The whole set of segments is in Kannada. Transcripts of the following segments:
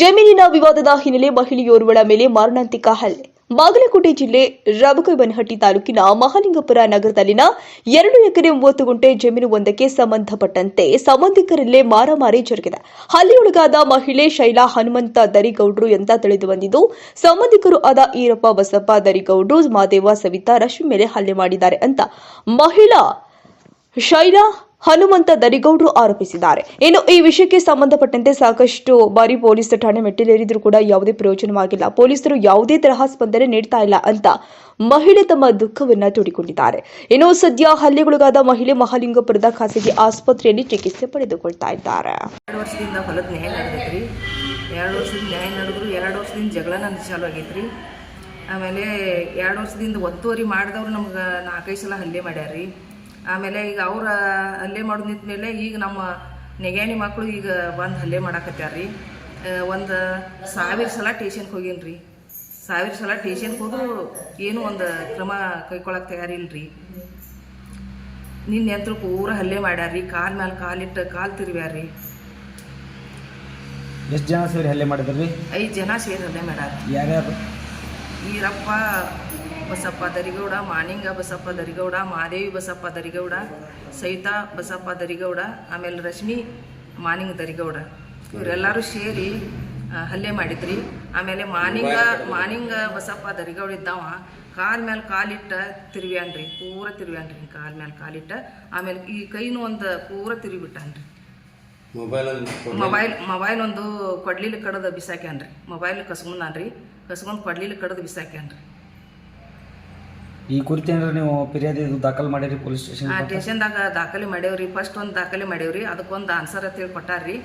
ಜಮೀನಿನ ವಿವಾದದ ಹಿನ್ನೆಲೆ ಮಹಿಳೆಯೋರ್ವಳ ಮೇಲೆ ಮಾರಣಾಂತಿಕ ಹಲ್ಲೆ. ಬಾಗಲಕೋಟೆ ಜಿಲ್ಲೆ ರಬಕೈಬನಹಟ್ಟಿ ತಾಲೂಕಿನ ಮಹಾಲಿಂಗಪುರ ನಗರದಲ್ಲಿನ ಎರಡು ಎಕರೆ ಮೂವತ್ತು ಗುಂಟೆ ಜಮೀನು ಒಂದಕ್ಕೆ ಸಂಬಂಧಪಟ್ಟಂತೆ ಸಂಬಂಧಿಕರಲ್ಲೇ ಮಾರಾಮಾರಿ ಜರುಗಿದೆ. ಹಲ್ಲೆಯೊಳಗಾದ ಮಹಿಳೆ ಶೈಲಾ ಹನುಮಂತ ದರಿಗೌಡ್ರು ಎಂತ ತಿಳಿದು ಬಂದಿದ್ದು, ಸಂಬಂಧಿಕರು ಆದ ಈರಪ್ಪ ಬಸಪ್ಪ ದರಿಗೌಡ್ರು ಮಾದೇವ ಸವಿತಾ ರಶ್ಮಿ ಮೇಲೆ ಹಲ್ಲೆ ಮಾಡಿದ್ದಾರೆ ಅಂತ ಮಹಿಳಾ ಶೈಲಾ ಹನುಮಂತ ದರಿಗೌಡರು ಆರೋಪಿಸಿದ್ದಾರೆ. ಇನ್ನು ಈ ವಿಷಯಕ್ಕೆ ಸಂಬಂಧಪಟ್ಟಂತೆ ಸಾಕಷ್ಟು ಬಾರಿ ಪೊಲೀಸ್ ಠಾಣೆ ಮೆಟ್ಟಿಲೇರಿದ್ರು ಕೂಡ ಯಾವುದೇ ಪ್ರಯೋಜನವಾಗಿಲ್ಲ. ಪೊಲೀಸರು ಯಾವುದೇ ತರಹ ಸ್ಪಂದನೆ ನೀಡ್ತಾ ಇಲ್ಲ ಅಂತ ಮಹಿಳೆ ತಮ್ಮ ದುಃಖವನ್ನ ತೋಡಿಕೊಂಡಿದ್ದಾರೆ. ಇನ್ನು ಸದ್ಯ ಹಲ್ಲೆಗೊಳಗಾದ ಮಹಿಳೆ ಮಹಾಲಿಂಗಪುರದ ಖಾಸಗಿ ಆಸ್ಪತ್ರೆಯಲ್ಲಿ ಚಿಕಿತ್ಸೆ ಪಡೆದುಕೊಳ್ತಾ ಇದ್ದಾರೆ. ಎರಡು ವರ್ಷದಿಂದ ಹೊಲದ ನ್ಯಾಯ ನಡೆದೈತ್ರಿ. ಎರಡು ವರ್ಷದಿಂದ ನ್ಯಾಯ ನಡೆದ್ರು ಎರಡು ವರ್ಷದಿಂದ ಜಗಳ ನನ್ನ ಚಾಲು ಆಗೈತ್ರಿ. ಆಮೇಲೆ ಎರಡು ವರ್ಷದಿಂದ ಒತ್ತುವರಿ ಮಾಡಿದವ್ರು ನಮ್ಗೆ ನಾಲ್ಕೈದು ಸಲ ಹಲ್ಲೆ ಮಾಡ್ಯಾರ್ರಿ. ಆಮೇಲೆ ಈಗ ಅವ್ರ ಹಲ್ಲೆ ಮಾಡೋದು ನಿಂತ ಮೇಲೆ ಈಗ ನಮ್ಮ ನೆಗ್ಯಾಣಿ ಮಕ್ಕಳು ಈಗ ಬಂದು ಹಲ್ಲೆ ಮಾಡಾಕತ್ಯಾರ್ರಿ ಒಂದು ಸಾವಿರ ಸಲ ಟೇಷನ್ಗೆ ಹೋಗೀನಿ ಸಾವಿರ ಸಲ ಟೇಷನ್ಗೆ ಹೋದ್ರು ಏನು ಒಂದು ಕ್ರಮ ಕೈಕೊಳಕ್ಕೆ ತಯಾರಿಲ್ಲ ರೀ. ನಿನ್ನೆ ಅಂತೂ ಪೂರ ಹಲ್ಲೆ ಮಾಡ್ಯಾರ್ರಿ ಕಾಲ್ ಮೇಲೆ ಕಾಲಿಟ್ಟು ಕಾಲು ತಿರ್ವ್ಯಾರ್ರಿ ಎಷ್ಟು ಜನ ಸೇರಿ ಹಲ್ಲೆ ಮಾಡಿದ್ರಿ? ಐದು ಜನ ಸೇರಿ ಹಲ್ಲೆ ಮಾಡ್ಯಾರ ಯಾರ್ಯಾರು? ಈರಪ್ಪ ಬಸಪ್ಪ ದರಿಗೌಡ ಮಾನಿಂಗ ಬಸಪ್ಪ ದರಿಗೌಡ ಮಾದೇವಿ ಬಸಪ್ಪ ದರಿಗೌಡ ಸವಿತಾ ಬಸಪ್ಪ ದರಿಗೌಡ ಆಮೇಲೆ ರಶ್ಮಿ ಮಾನಿಂಗ ದರಿಗೌಡ ಇವರೆಲ್ಲರೂ ಸೇರಿ ಹಲ್ಲೆ ಮಾಡಿದ್ರಿ. ಆಮೇಲೆ ಮಾನಿಂಗ ಮಾನಿಂಗ ಬಸಪ್ಪ ದರಿಗೌಡ ಇದ್ದಾವ ಕಾಲ್ ಮೇಲೆ ಕಾಲಿಟ್ಟ ತಿರುವ್ಯಾನ್ರಿ ಪೂರ ತಿರುವ್ಯಾನ್ರಿ ಕಾಲ್ ಮೇಲೆ ಕಾಲಿಟ್ಟ ಆಮೇಲೆ ಈ ಕೈನು ಒಂದು ಪೂರ ತಿರುಗಿಬಿಟ್ಟಾನ್ರಿ ಮೊಬೈಲ್ ಮೊಬೈಲ್ ಮೊಬೈಲ್ ಒಂದು ಕೊಡ್ಲಿಲಿ ಕಡದ ಬಿಸಾಕ್ಯಾನ್ರಿ ಮೊಬೈಲ್ ಕಸ್ಕೊಂಡಾನ್ರಿ ಕಸ್ಕೊಂಡು ಕೊಡ್ಲಿಲಿ ಕಡದ ಬಿಸಾಕ್ಯಾನ್ರಿ. ಈ ಕುರಿತ ನೀವು ಫಿರ್ಯಾದಿ ಇದು ದಾಖಲು ಮಾಡಿರಿ ಪೊಲೀಸ್ ಸ್ಟೇಷನ್ ಆ ಸ್ಟೇಷನ್ದಾಗ ದಾಖಲೆ ಮಾಡೇವ್ರಿ ಫಸ್ಟ್ ಒಂದು ದಾಖಲೆ ಮಾಡೇವ್ರಿ ಅದಕ್ಕೊಂದು ಆನ್ಸರ್ ಅಂತ ಹೇಳಿ ಕೊಟ್ಟಾರ್ರಿ.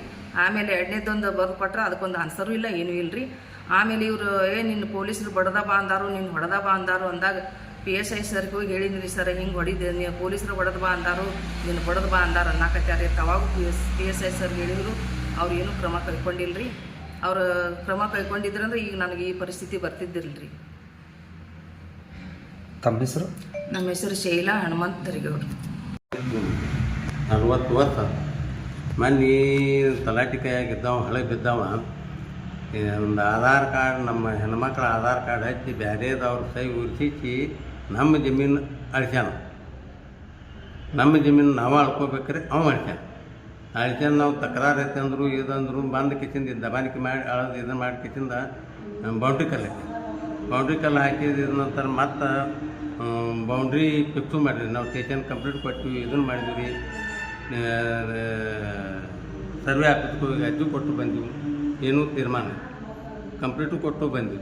ಆಮೇಲೆ ಎರಡನೇದೊಂದು ಬರ್ದು ಕೊಟ್ರೆ ಅದಕ್ಕೊಂದು ಆನ್ಸರೂ ಇಲ್ಲ ಏನೂ ಇಲ್ಲರಿ ಆಮೇಲೆ ಇವರು ಏ ನಿನ್ನ ಪೊಲೀಸರು ಬಡದ ಬಾ ಅಂದಾರು ನಿನ್ನ ಹೊಡೆದ ಬಾ ಅಂದಾರು ಅಂದಾಗ ಪಿ ಎಸ್ ಐ ಸರ್ಗೆ ಹೋಗಿ ಹೇಳಿದ್ರಿ ಸರ್ ಹಿಂಗೆ ಹೊಡಿದೆ. ನೀವು ಪೊಲೀಸರು ಬಡದ ಬಾ ಅಂದಾರು ನಿನ್ನ ಬಡದ ಬಾ ಅಂದಾರ ಅನ್ನಕತ್ತಾರೆ ತವಾಗ P S P S I ಸರ್ಗೆ ಹೇಳಿದ್ರು ಅವ್ರು ಏನೂ ಕ್ರಮ ಕೈಕೊಂಡಿಲ್ರಿ. ಅವರು ಕ್ರಮ ಕೈಗೊಂಡಿದ್ರಂದ್ರೆ ಈಗ ನನಗೆ ಈ ಪರಿಸ್ಥಿತಿ ಬರ್ತಿದ್ದಿಲ್ರಿ. ತಮ್ಮ ಹೆಸರು? ನಮ್ಮ ಹೆಸರು ಶೈಲಾ ಹನುಮಂತ ದರಿಗೌಡ್ರು. ನಲ್ವತ್ತು ವರ್ಷ. ಮೊನ್ನೆ ತಲಾಟಿ ಕೈಯಾಗಿದ್ದಾವ ಹಳೆ ಬಿದ್ದಾವ. ಈ ಒಂದು ಆಧಾರ್ ಕಾರ್ಡ್ ನಮ್ಮ ಹೆಣ್ಮಕ್ಳ ಆಧಾರ್ ಕಾರ್ಡ್ ಹಚ್ಚಿ ಬ್ಯಾರೇದವ್ರ ಸೈ ಉರ್ಸಿಸಿ ನಮ್ಮ ಜಮೀನು ಅಳಿಸ್ಯಾನ. ನಮ್ಮ ಜಮೀನು ನಾವು ಅಳ್ಕೋಬೇಕ್ರೆ ಅವ ಅಳಿಸ್ಯಾನ. ಅಳಿಸ್ಯಾನ ನಾವು ತಕರಾರು ಐತೆ ಅಂದರು ಇದಂದ್ರು ಬಂದು ಕಿಚಿಂದ ದಬಾನಿಕೆ ಮಾಡಿ ಅಳದು ಇದನ್ನು ಮಾಡಿ ಕಿಚಿಂದ ಬೌಂಡ್ರಿ ಕಲ್ಲು ಹಾಕಿ ಬೌಂಡ್ರಿ ಕಲ್ಲು ಹಾಕಿದ ನಂತರ ಮತ್ತೆ ಬೌಂಡ್ರಿ ಫಿಕ್ಸು ಮಾಡಿರಿ ನಾವು ಸ್ಟೇಷನ್ ಕಂಪ್ಲೀಟ್ ಕೊಟ್ಟಿವಿ ಇದನ್ನು ಮಾಡಿದ್ವಿ. ಸರ್ವೆ ಹೋಗಿ ಅರ್ಜಿ ಕೊಟ್ಟು ಬಂದೀವಿ. ಏನೂ ತೀರ್ಮಾನ ಕಂಪ್ಲೀಟು ಕೊಟ್ಟು ಬಂದ್ವಿ.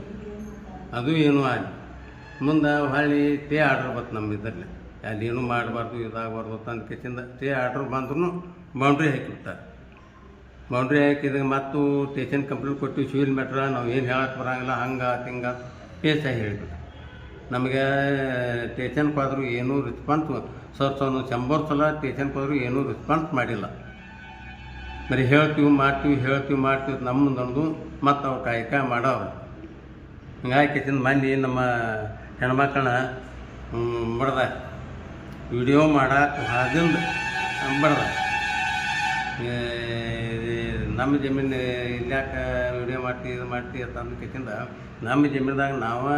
ಅದು ಏನೂ ಆಗಿ. ಮುಂದೆ ಹೊಳ್ಳಿ ಟೇ ಆರ್ಡ್ರ್ ಬತ್ತು ನಮ್ಮ ಇದರಲ್ಲಿ. ಅಲ್ಲಿ ಏನೂ ಮಾಡಬಾರ್ದು, ಇದಾಗಬಾರ್ದು ಅಂತ ಕೆಚಿಂದ ಟೇ ಆರ್ಡ್ರ್ ಬಂದ್ರೂ ಬೌಂಡ್ರಿ ಹಾಕಿಬಿಡ್ತಾರೆ ಬೌಂಡ್ರಿ ಹಾಕಿದಾಗ ಮತ್ತು ಸ್ಟೇಷನ್ ಕಂಪ್ಲೀಟ್ ಕೊಟ್ಟು ಸಿವಿಲ್ ಮೆಟ್ರ ನಾವು ಏನು ಹೇಳಕ್ಕೆ ಬರಂಗಿಲ್ಲ, ಹಂಗೆ ಹಿಂಗ ಪೇಸ್ ಹೇಳಿಬಿಟ್ಟು ನಮಗೆ ಟೇಷನ್ ಹೋದ್ರು ಏನೂ ರಿಸ್ಪಾನ್ಸ್ ಸರ್ ಸರ್ ಶಂಬರ್ ಸಲ ಟೇಷನ್ ಹೋದ್ರು ಏನೂ ರಿಸ್ಪಾನ್ಸ್ ಮಾಡಿಲ್ಲ. ಬರೀ ಹೇಳ್ತೀವಿ, ಮಾಡ್ತೀವಿ ಹೇಳ್ತೀವಿ, ಮಾಡ್ತೀವಿ ನಮ್ಮ ಮುಂದೊಂದು ಮತ್ತು ಅವ್ರು ಕಾಯಕ ಮಾಡೋರು ಹಿಂಗಾಗಿ ಮಂದಿ ನಮ್ಮ ಹೆಣ್ಮಕ್ಳನ್ನ ಬಡ್ದ. ವಿಡಿಯೋ ಮಾಡಕ್ಕೆ ಹಾದಿಂದ ಬಡ್ದ. ನಮ್ಮ ಜಮೀನು ಇಲ್ಲಾಕ ವಿಡಿಯೋ ಮಾಡ್ತೀವಿ ಇದು ಮಾಡ್ತೀವಿ ಅಂತ ಅಂದ್ಕಿಂತ ನಮ್ಮ ಜಮೀನ್ದಾಗ ನಾವು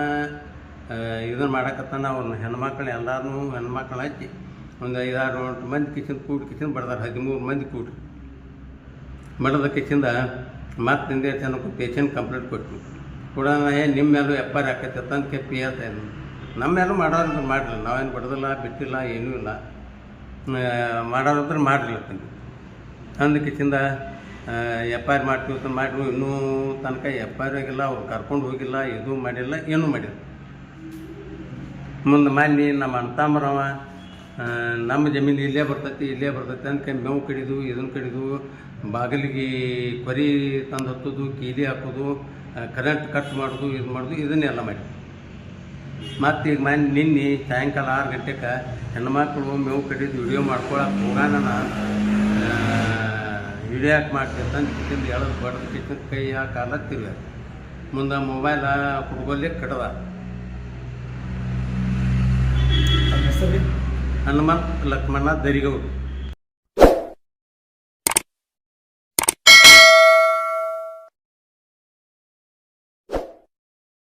ಇದನ್ನು ಮಾಡಕತ್ತಾನ ಅವ್ರನ್ನ ಹೆಣ್ಮಕ್ಳು ಎಲ್ಲರೂ ಹೆಣ್ಮಕ್ಳು ಹಚ್ಚಿ ಒಂದು ಐದಾರು ಮಂದಿ ಕಿಚನ್ ಕೂಡಿ ಕಿಚನ್ ಬಡ್ದಾರ, ಹದಿಮೂರು ಮಂದಿ ಕೂಡ. ಬಡದ ಕಿಚಿಂದ ಮತ್ತೆ ಹಿಂದೆ ಜನಕ್ಕೆ ಪೇಷನ್ ಕಂಪ್ಲೇಂಟ್ ಕೊಟ್ಟು ಕೂಡ ಏ ನಿಮ್ಮ ಮೇಲೂ ಎಪ್ಪಾರ ಐ ಆರ್ ಕೆಪ್ಪಿ ಅಂತ ಎಸ್ ನಮ್ಮ ಮೇಲೂ ಮಾಡೋರು ಮಾಡಲಿಲ್ಲ, ನಾವೇನು ಬಡದಿಲ್ಲ, ಬಿಟ್ಟಿಲ್ಲ, ಏನೂ ಇಲ್ಲ. ಮಾಡೋರಂದ್ರೆ ಮಾಡಲಿಲ್ಲ ಅಂದ ಕಿಚಿಂದ ಎಫ್ ಮಾಡ್ತೀವಿ ಅಂತ ಮಾಡಿದ್ವಿ, ಇನ್ನೂ ತನಕ ಎಫ್ ಆಗಿಲ್ಲ, ಅವ್ರು ಕರ್ಕೊಂಡು ಹೋಗಿಲ್ಲ, ಇದು ಮಾಡಿಲ್ಲ, ಏನೂ ಮಾಡಿಲ್ಲ. ಮುಂದೆ ಮಾನ್ಯ ನಮ್ಮ ಅಣ್ತಾಮ್ರವ ನಮ್ಮ ಜಮೀನು ಇಲ್ಲೇ ಬರ್ತೈತಿ ಇಲ್ಲೇ ಬರ್ತೈತಿ ಅಂತ ಮೇವು ಕಡಿದು ಇದನ್ನು ಕಡಿದು, ಬಾಗಿಲಿಗೆ ಕೊರಿ ತಂದು ಹತ್ತೋದು, ಕೀಲಿ ಹಾಕೋದು ಕರೆಂಟ್ ಕಟ್ ಮಾಡೋದು, ಇದು ಮಾಡೋದು, ಇದನ್ನೆಲ್ಲ ಮಾಡಿ. ಮತ್ತು ಈಗ ಮನೆ ನಿನ್ನೆ ಸಾಯಂಕಾಲ ಆರು ಗಂಟೆಗೆ ಹೆಣ್ಮಕ್ಳು ಮೇವು ಕಡಿದು ವಿಡಿಯೋ ಮಾಡ್ಕೊಳಕ್ಕೆ ಹೋಗಾನ ವಿಡಿಯೋ ಯಾಕೆ ಮಾಡ್ತಿರ್ತಾನೆ ಕಿಚನ್ ಎಳದು ಬಡ್ದು ಕಿಚನ್ ಕೈ ಕಾಲ ತಿರುಗ ಮುಂದೆ ಮೊಬೈಲ ಹುಡುಗಲ್ಲಿ ಕಡ್ದ ತಮ್ಮ ಹೆಸರು ರೀ ಹನುಮಂತ್ ಲಕ್ಷ್ಮಣ ದರಿಗೌಡ